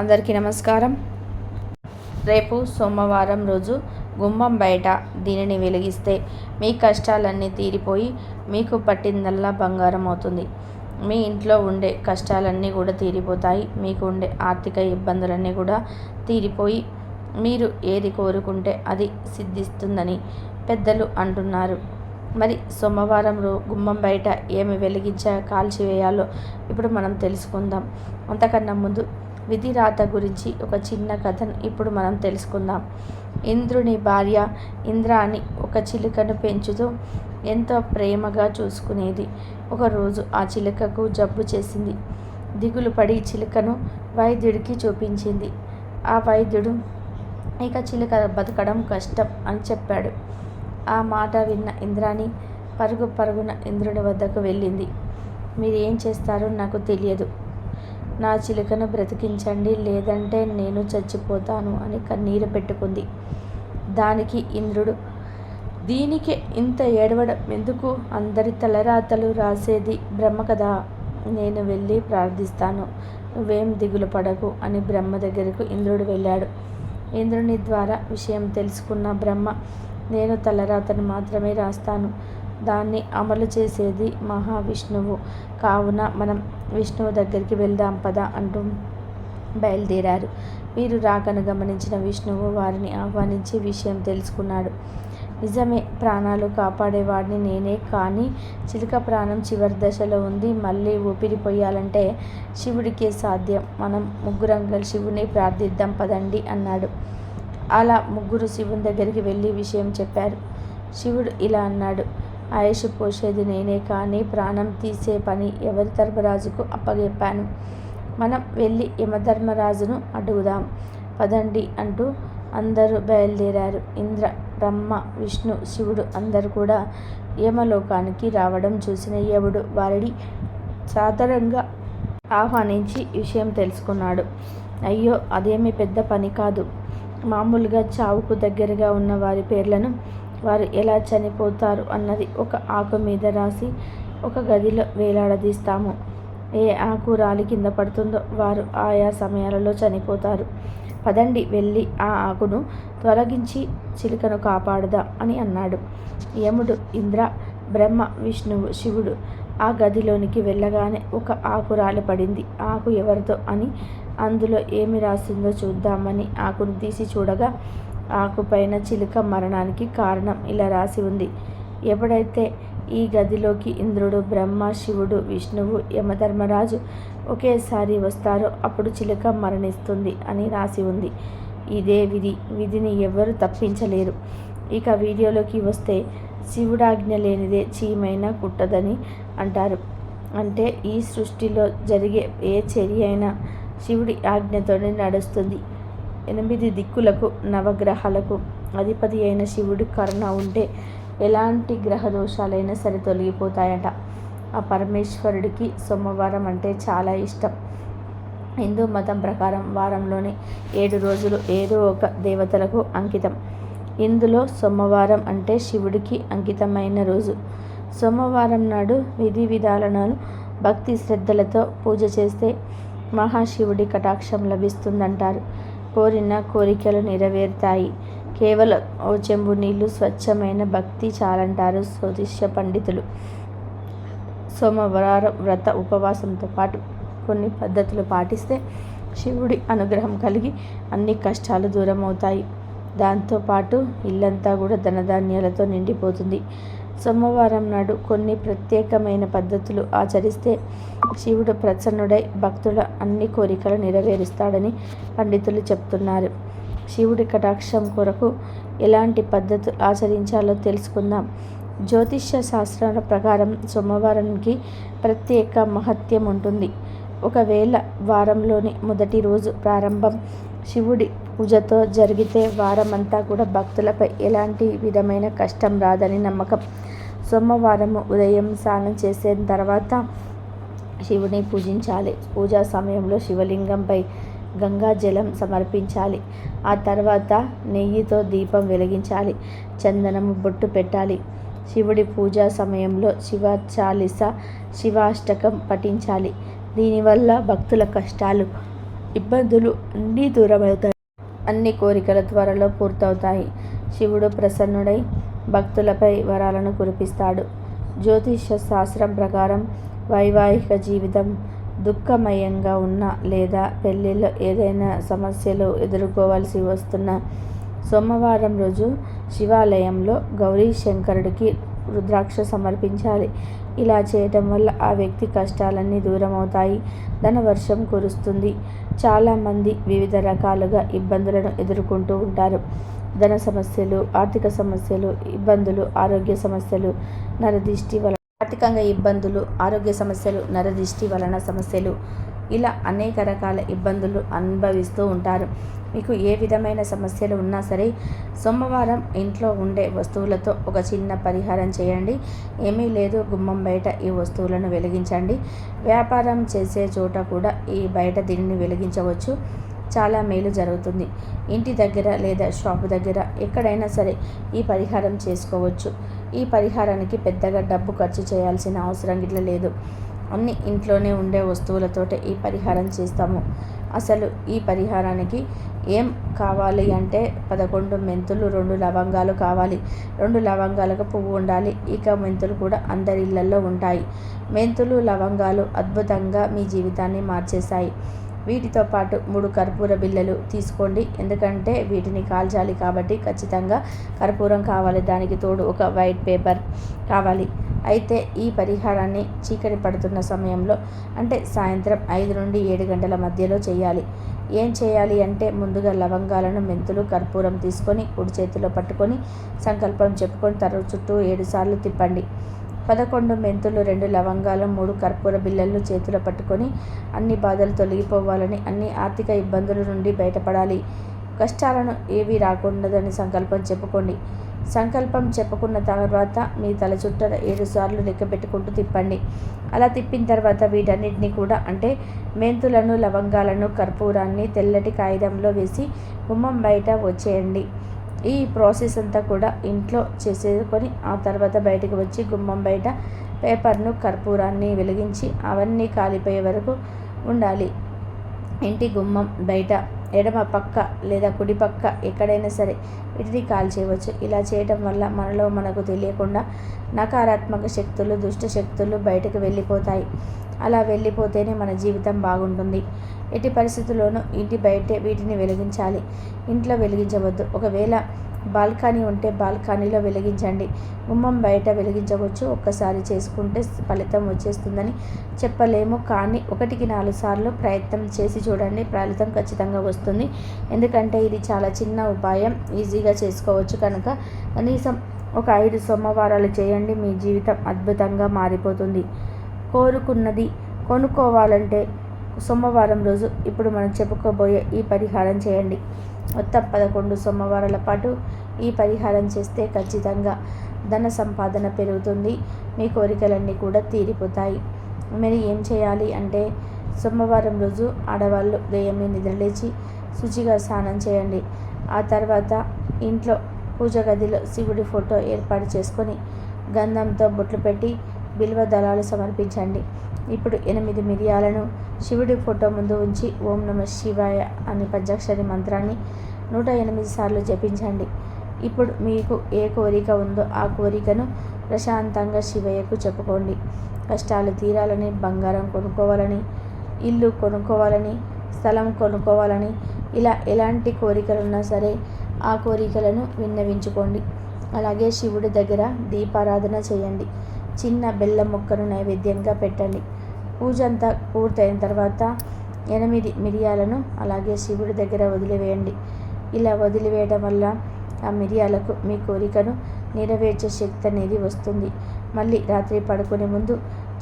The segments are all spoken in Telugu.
అందరికీ నమస్కారం. రేపు సోమవారం రోజు గుమ్మం బయట దీనిని వెలిగిస్తే మీ కష్టాలన్నీ తీరిపోయి మీకు పట్టిందల్లా బంగారం అవుతుంది. మీ ఇంట్లో ఉండే కష్టాలన్నీ కూడా తీరిపోతాయి. మీకు ఉండే ఆర్థిక ఇబ్బందులన్నీ కూడా తీరిపోయి మీరు ఏది కోరుకుంటే అది సిద్ధిస్తుందని పెద్దలు అంటున్నారు. మరి సోమవారం రో గుమ్మం బయట ఏమి వెలిగించా కాల్చివేయాలో ఇప్పుడు మనం తెలుసుకుందాం. అంతకన్నా ముందు విధి రాత గురించి ఒక చిన్న కథను ఇప్పుడు మనం తెలుసుకుందాం. ఇంద్రుని భార్య ఇంద్రాని ఒక చిలుకను పెంచుతూ ఎంతో ప్రేమగా చూసుకునేది. ఒకరోజు ఆ చిలుకకు జబ్బు చేసింది. దిగులు పడి చిలుకను వైద్యుడికి చూపించింది. ఆ వైద్యుడు ఇక చిలుక బతకడం కష్టం అని చెప్పాడు. ఆ మాట విన్న ఇంద్రాణి పరుగు పరుగున ఇంద్రుని వద్దకు వెళ్ళింది. మీరు ఏం చేస్తారో నాకు తెలియదు. నా చిలుకను బ్రతికించండి లేదంటే నేను చచ్చిపోతాను అని కన్నీరు పెట్టుకుంది. దానికి ఇంద్రుడు దీనికి ఇంత ఏడవడం ఎందుకు? అందరి తలరాతలు రాసేది బ్రహ్మ కదా. నేను వెళ్ళి ప్రార్థిస్తాను. నువ్వేం దిగులు పడకు అని బ్రహ్మ దగ్గరకు ఇంద్రుడు వెళ్ళాడు. ఇంద్రుని ద్వారా విషయం తెలుసుకున్న బ్రహ్మ నేను తలరాతను మాత్రమే రాస్తాను. దాన్ని అమలు చేసేది మహావిష్ణువు. కావున మనం విష్ణువు దగ్గరికి వెళ్దాం పద అంటూ బయలుదేరారు. వీరు రాకను గమనించిన విష్ణువు వారిని ఆహ్వానించి విషయం తెలుసుకున్నాడు. నిజమే ప్రాణాలు కాపాడేవాడిని నేనే కానీ చిలుక ప్రాణం చివరి దశలో ఉంది మళ్ళీ ఊపిరి పోయాలంటే శివుడికే సాధ్యం. మనం ముగ్గురం శివుని ప్రార్థిద్దాం పదండి అన్నాడు. అలా ముగ్గురు శివుని దగ్గరికి వెళ్ళి విషయం చెప్పారు. శివుడు ఇలా అన్నాడు ఆయుష్ పోసేది నేనే కానీ ప్రాణం తీసే పని ఎవరి ధర్మరాజుకు అప్పగెప్పాను మనం వెళ్ళి యమధర్మరాజును అడుగుదాం. పదండి అంటూ అందరూ బయలుదేరారు. ఇంద్ర బ్రహ్మ విష్ణు శివుడు అందరూ కూడా యమలోకానికి రావడం చూసిన యముడు వారిని సాధారణంగా ఆహ్వానించి విషయం తెలుసుకున్నాడు. అయ్యో అదేమి పెద్ద పని కాదు. మామూలుగా చావుకు దగ్గరగా ఉన్న వారి పేర్లను వారు ఎలా చనిపోతారు అన్నది ఒక ఆకు మీద రాసి ఒక గదిలో వేలాడదీస్తాము. ఏ ఆకు రాలి కింద పడుతుందో వారు ఆయా సమయాలలో చనిపోతారు. పదండి వెళ్ళి ఆ ఆకును తొలగించి చిలుకను కాపాడుదా అని అన్నాడు. యముడు ఇంద్ర బ్రహ్మ విష్ణువు శివుడు ఆ గదిలోనికి వెళ్ళగానే ఒక ఆకు రాలి పడింది. ఆకు ఎవరితో అని అందులో ఏమి రాసిందో చూద్దామని ఆకును తీసి చూడగా ఆకుపైన చిలుక మరణానికి కారణం ఇలా రాసి ఉంది. ఎప్పుడైతే ఈ గదిలోకి ఇంద్రుడు బ్రహ్మ శివుడు విష్ణువు యమధర్మరాజు ఒకేసారి వస్తారో అప్పుడు చిలుక మరణిస్తుంది అని రాసి ఉంది. ఇదే విధి. విధిని ఎవరు తప్పించలేరు. ఇక వీడియోలోకి వస్తే శివుడాజ్ఞ లేనిదే చీమైనా కుట్టదని అంటారు. అంటే ఈ సృష్టిలో జరిగే ఏ చర్య అయినా శివుడి ఆజ్ఞతోనే నడుస్తుంది. ఎనిమిది దిక్కులకు నవగ్రహాలకు అధిపతి అయిన శివుడి కరుణ ఉంటే ఎలాంటి గ్రహ దోషాలైనా సరే తొలగిపోతాయట. ఆ పరమేశ్వరుడికి సోమవారం అంటే చాలా ఇష్టం. హిందూ మతం ప్రకారం వారంలోని ఏడు రోజులు ఏదో ఒక దేవతలకు అంకితం. ఇందులో సోమవారం అంటే శివుడికి అంకితమైన రోజు. సోమవారం నాడు విధి విధాలను భక్తి శ్రద్ధలతో పూజ చేస్తే మహాశివుడి కటాక్షం లభిస్తుందంటారు. కోరిన కోరికలు నెరవేరుతాయి. కేవలం ఓ చెంబు నీళ్ళు స్వచ్ఛమైన భక్తి చాలంటారు జ్యోతిష్య పండితులు. సోమవారం వ్రత ఉపవాసంతో పాటు కొన్ని పద్ధతులు పాటిస్తే శివుడి అనుగ్రహం కలిగి అన్ని కష్టాలు దూరం అవుతాయి దాంతోపాటు ఇల్లంతా కూడా ధనధాన్యాలతో నిండిపోతుంది. సోమవారం నాడు కొన్ని ప్రత్యేకమైన పద్ధతులు ఆచరిస్తే శివుడు ప్రసన్నుడై భక్తుల అన్ని కోరికలు నెరవేరుస్తాడని పండితులు చెప్తున్నారు. శివుడి కటాక్షం కొరకు ఎలాంటి పద్ధతులు ఆచరించాలో తెలుసుకుందాం. జ్యోతిష్య శాస్త్రాల ప్రకారం సోమవారానికి ప్రత్యేక మహత్యం ఉంటుంది. ఒకవేళ వారంలోని మొదటి రోజు ప్రారంభం శివుడి పూజతో జరిగితే వారమంతా కూడా భక్తులపై ఎలాంటి విధమైన కష్టం రాదని నమ్మకం సోమవారము ఉదయం స్నానం చేసిన తర్వాత శివుని పూజించాలి. పూజా సమయంలో శివలింగంపై గంగా జలం సమర్పించాలి. ఆ తర్వాత నెయ్యితో దీపం వెలిగించాలి. చందనము బొట్టు పెట్టాలి. శివుడి పూజా సమయంలో శివ చాలిస శివాష్టకం పఠించాలి. దీనివల్ల భక్తుల కష్టాలు ఇబ్బందులు అన్నీ దూరమవుతాయి. అన్ని కోరికల త్వరలో పూర్తవుతాయి. శివుడు ప్రసన్నుడై భక్తులపై వరాలను కురిపిస్తాడు. జ్యోతిష శాస్త్రం ప్రకారం వైవాహిక జీవితం దుఃఖమయంగా ఉన్న లేదా పెళ్ళిలో ఏదైనా సమస్యలు ఎదుర్కోవాల్సి వస్తున్న సోమవారం రోజు శివాలయంలో గౌరీ శంకరుడికి రుద్రాక్ష సమర్పించాలి. ఇలా చేయటం వల్ల ఆ వ్యక్తి కష్టాలన్నీ దూరం అవుతాయి ధనవర్షం కురుస్తుంది. చాలామంది వివిధ రకాలుగా ఇబ్బందులను ఎదుర్కొంటూ ఉంటారు. ధన సమస్యలు ఆర్థిక సమస్యలు ఇబ్బందులు ఆరోగ్య సమస్యలు నరదిష్టి వలన ఆర్థికంగా ఇబ్బందులు ఆరోగ్య సమస్యలు నరదిష్టి వలన సమస్యలు. ఇలా అనేక రకాల ఇబ్బందులు అనుభవిస్తూ ఉంటారు. మీకు ఏ విధమైన సమస్యలు ఉన్నా సరే సోమవారం ఇంట్లో ఉండే వస్తువులతో ఒక చిన్న పరిహారం చేయండి. ఏమీ లేదు గుమ్మం బయట ఈ వస్తువులను వెలిగించండి. వ్యాపారం చేసే చోట కూడా ఈ బయట దీనిని వెలిగించవచ్చు. చాలా మేలు జరుగుతుంది. ఇంటి దగ్గర లేదా షాపు దగ్గర ఎక్కడైనా సరే ఈ పరిహారం చేసుకోవచ్చు. ఈ పరిహారానికి పెద్దగా డబ్బు ఖర్చు చేయాల్సిన అవసరం ఇట్లా లేదు. అన్ని ఇంట్లోనే ఉండే వస్తువులతోటే ఈ పరిహారం చేస్తాము. అసలు ఈ పరిహారానికి ఏం కావాలి అంటే పదకొండు మెంతులు రెండు లవంగాలు కావాలి. రెండు లవంగాలకు పువ్వు ఉండాలి. ఇక మెంతులు కూడా అందరి ఇళ్ళలో ఉంటాయి. మెంతులు లవంగాలు అద్భుతంగా మీ జీవితాన్ని మార్చేశాయి. వీటితో పాటు మూడు కర్పూర బిళ్ళలు తీసుకోండి. ఎందుకంటే వీటిని కాల్చాలి కాబట్టి ఖచ్చితంగా కర్పూరం కావాలి. దానికి తోడు ఒక వైట్ పేపర్ కావాలి. అయితే ఈ పరిహారాన్ని చీకటి పడుతున్న సమయంలో అంటే సాయంత్రం ఐదు నుండి ఏడు గంటల మధ్యలో చేయాలి. ఏం చేయాలి అంటే ముందుగా లవంగాలను మెంతులు కర్పూరం తీసుకొని కుడి చేతిలో పట్టుకొని సంకల్పం చెప్పుకొని తరువు చుట్టూ ఏడుసార్లు తిప్పండి. పదకొండు మెంతులు రెండు లవంగాలు మూడు కర్పూర బిళ్ళలను చేతిలో పట్టుకొని అన్ని బాధలు తొలగిపోవాలని అన్ని ఆర్థిక ఇబ్బందుల నుండి బయటపడాలి. కష్టాలను ఏవి రాకుండదని సంకల్పం చెప్పుకోండి. సంకల్పం చెప్పుకున్న తర్వాత మీ తల చుట్టూ ఏడు సార్లు లెక్క పెట్టుకుంటూ తిప్పండి. అలా తిప్పిన తర్వాత వీటన్నిటిని కూడా అంటే మెంతులను లవంగాలను కర్పూరాన్ని తెల్లటి కాగితంలో వేసి గుమ్మం బయట వచ్చేయండి. ఈ ప్రాసెస్ అంతా కూడా ఇంట్లో చేసేసుకొని ఆ తర్వాత బయటకు వచ్చి గుమ్మం బయట పేపర్ను కర్పూరాన్ని వెలిగించి అవన్నీ కాలిపోయే వరకు ఉండాలి. ఇంటి గుమ్మం బయట ఎడమ పక్క లేదా కుడి పక్క ఎక్కడైనా సరే వీటిని కాల్ చేయవచ్చు ఇలా చేయటం వల్ల మనలో మనకు తెలియకుండా నకారాత్మక శక్తులు దుష్ట శక్తులు బయటకు వెళ్ళిపోతాయి. అలా వెళ్ళిపోతేనే మన జీవితం బాగుంటుంది. ఎట్టి పరిస్థితుల్లోనూ ఇంటి బయటే వీటిని వెలిగించాలి. ఇంట్లో వెలిగించవద్దు. ఒకవేళ బాల్కనీ ఉంటే బాల్కనీలో వెలిగించండి. గుమ్మం బయట వెలిగించవచ్చు. ఒక్కసారి చేసుకుంటే ఫలితం వచ్చేస్తుందని చెప్పలేము. కానీ ఒకటికి నాలుగు సార్లు ప్రయత్నం చేసి చూడండి. ఫలితం ఖచ్చితంగా వస్తుంది. ఎందుకంటే ఇది చాలా చిన్న ఉపాయం. ఈజీగా చేసుకోవచ్చు కనుక కనీసం ఒక ఐదు సోమవారాలు చేయండి. మీ జీవితం అద్భుతంగా మారిపోతుంది. కోరుకున్నది కొనుక్కోవాలంటే సోమవారం రోజు ఇప్పుడు మనం చెప్పుకోబోయే ఈ పరిహారం చేయండి. మొత్తం పదకొండు సోమవారాల పాటు ఈ పరిహారం చేస్తే ఖచ్చితంగా ధన సంపాదన పెరుగుతుంది. మీ కోరికలన్నీ కూడా తీరిపోతాయి. మరి ఏం చేయాలి అంటే సోమవారం రోజు ఆడవాళ్ళు దయ్యమే నిద్రలేచి శుచిగా స్నానం చేయండి. ఆ తర్వాత ఇంట్లో పూజ గదిలో శివుడి ఫోటో ఏర్పాటు చేసుకొని గంధంతో బొట్లు పెట్టి బిల్వ దళాలు సమర్పించండి. ఇప్పుడు ఎనిమిది మిరియాలను శివుడి ఫోటో ముందు ఉంచి ఓం నమ శివాయ అనే పంచాక్షరి మంత్రాన్ని నూట ఎనిమిది సార్లు జపించండి. ఇప్పుడు మీకు ఏ కోరిక ఉందో ఆ కోరికను ప్రశాంతంగా శివయ్యకు చెప్పుకోండి. కష్టాలు తీరాలని బంగారం కొనుక్కోవాలని ఇల్లు కొనుక్కోవాలని స్థలం కొనుక్కోవాలని ఇలా ఎలాంటి కోరికలున్నా సరే ఆ కోరికలను విన్నవించుకోండి. అలాగే శివుడి దగ్గర దీపారాధన చేయండి. చిన్న బెల్లం ముక్కను నైవేద్యంగా పెట్టండి. పూజ అంతా పూర్తయిన తర్వాత ఎనిమిది మిరియాలను అలాగే శివుడి దగ్గర వదిలివేయండి. ఇలా వదిలివేయడం వల్ల ఆ మిరియాలకు మీ కోరికను నెరవేర్చే శక్తి అనేది వస్తుంది. మళ్ళీ రాత్రి పడుకునే ముందు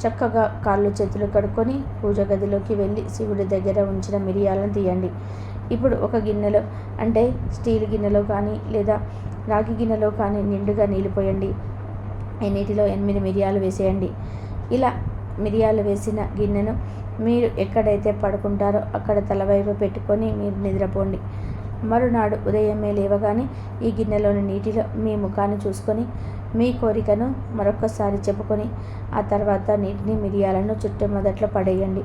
చక్కగా కాళ్ళు చేతులు కడుక్కొని పూజ గదిలోకి వెళ్ళి శివుడి దగ్గర ఉంచిన మిరియాలను తీయండి. ఇప్పుడు ఒక గిన్నెలో అంటే స్టీల్ గిన్నెలో కానీ లేదా రాగి గిన్నెలో కానీ నిండుగా నీళ్ళు పోయండి. నీటిలో ఎనిమిది మిరియాలు వేసేయండి. ఇలా మిరియాలు వేసిన గిన్నెను మీరు ఎక్కడైతే పడుకుంటారో అక్కడ తలవైపు పెట్టుకొని మీరు నిద్రపోండి. మరునాడు ఉదయమే లేవగానే ఈ గిన్నెలోని నీటిలో మీ ముఖాన్ని చూసుకొని మీ కోరికను మరొకసారి చెప్పుకొని ఆ తర్వాత నీటిని మిరియాలను చుట్టూ మొదట్లో పడేయండి.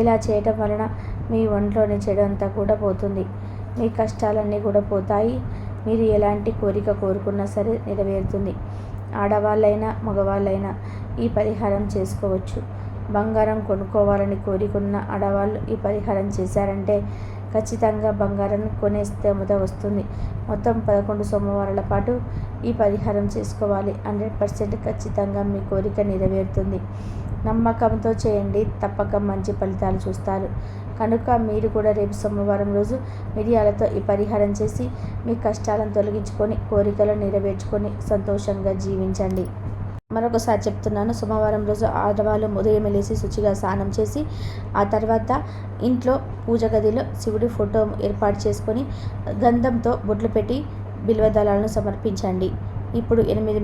ఇలా చేయటం వలన మీ ఒంట్లోని చెడు అంతా కూడా పోతుంది. మీ కష్టాలన్నీ కూడా పోతాయి. మీరు ఎలాంటి కోరిక కోరుకున్నా సరే నెరవేరుతుంది. ఆడవాళ్ళైనా మగవాళ్ళైనా ఈ పరిహారం చేసుకోవచ్చు. బంగారం కొనుక్కోవాలని కోరికున్న ఆడవాళ్ళు ఈ పరిహారం చేశారంటే ఖచ్చితంగా బంగారం కొనే స్తోమత వస్తుంది. మొత్తం పదకొండు సోమవారాల పాటు ఈ పరిహారం చేసుకోవాలి. హండ్రెడ్ పర్సెంట్ ఖచ్చితంగా మీ కోరిక నెరవేరుతుంది. నమ్మకంతో చేయండి. తప్పక మంచి ఫలితాలు చూస్తారు. కనుక మీరు కూడా రేపు సోమవారం రోజు మిరియాలతో ఈ పరిహారం చేసి మీ కష్టాలను తొలగించుకొని కోరికలు నెరవేర్చుకొని సంతోషంగా జీవించండి. మరొకసారి చెప్తున్నాను. సోమవారం రోజు ఆడవాళ్ళు ఉదయం లేచి శుచిగా స్నానం చేసి ఆ తర్వాత ఇంట్లో పూజ గదిలో శివుడి ఫోటో ఏర్పాటు చేసుకొని గంధంతో బొట్లు పెట్టి బిల్వదళాలను సమర్పించండి. ఇప్పుడు ఎనిమిది